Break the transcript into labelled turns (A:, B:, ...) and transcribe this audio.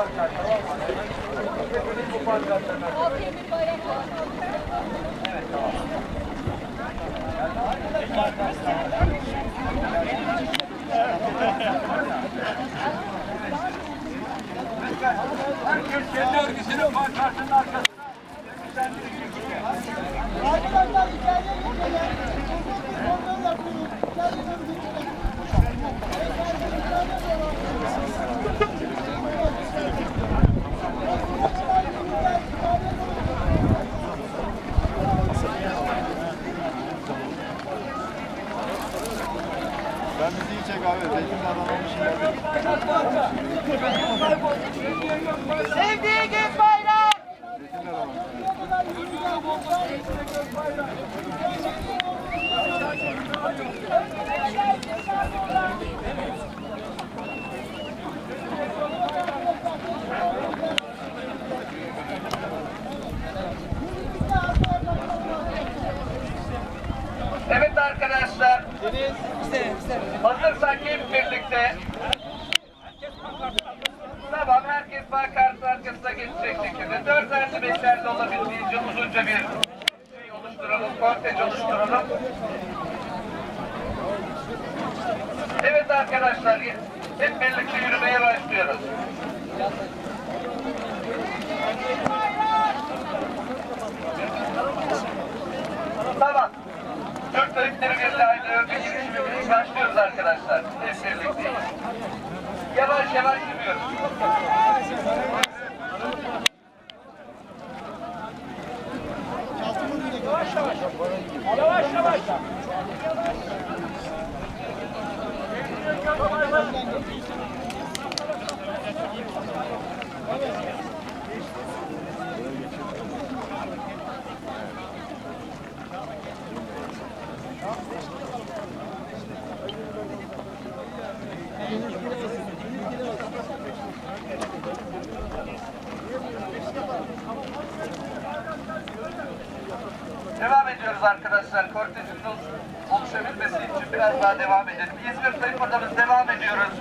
A: pankartlar tamam mı? Hepiniz
B: bir bayrak var.
A: Herkes kendi örgüsünün pankartının arkasına.
C: Arkadaşlar içeriye geçelim.
D: Ben bizi çek abi. Zeytin adamlamış
C: Sevdiği gün bayrak.
D: Zeytin adamlamış.
A: Evet arkadaşlar. Hazırsak hep birlikte. Tamam herkes pankartın arkasına geçecek şekilde. Dörderli beşerli olabildiğince uzunca bir şey oluşturalım. Kortej oluşturalım. Evet arkadaşlar hep birlikte yürümeye başlıyoruz. Tamam. Türk Tabipleri Birliği Aile Örgü girişimimiz başlıyoruz arkadaşlar. Hep birlikte. Yavaş yavaş yürüyoruz. Devam ediyoruz arkadaşlar. Kortejin oluşabilmesi için biraz daha devam edelim. İzmir Tayfa'da devam ediyoruz.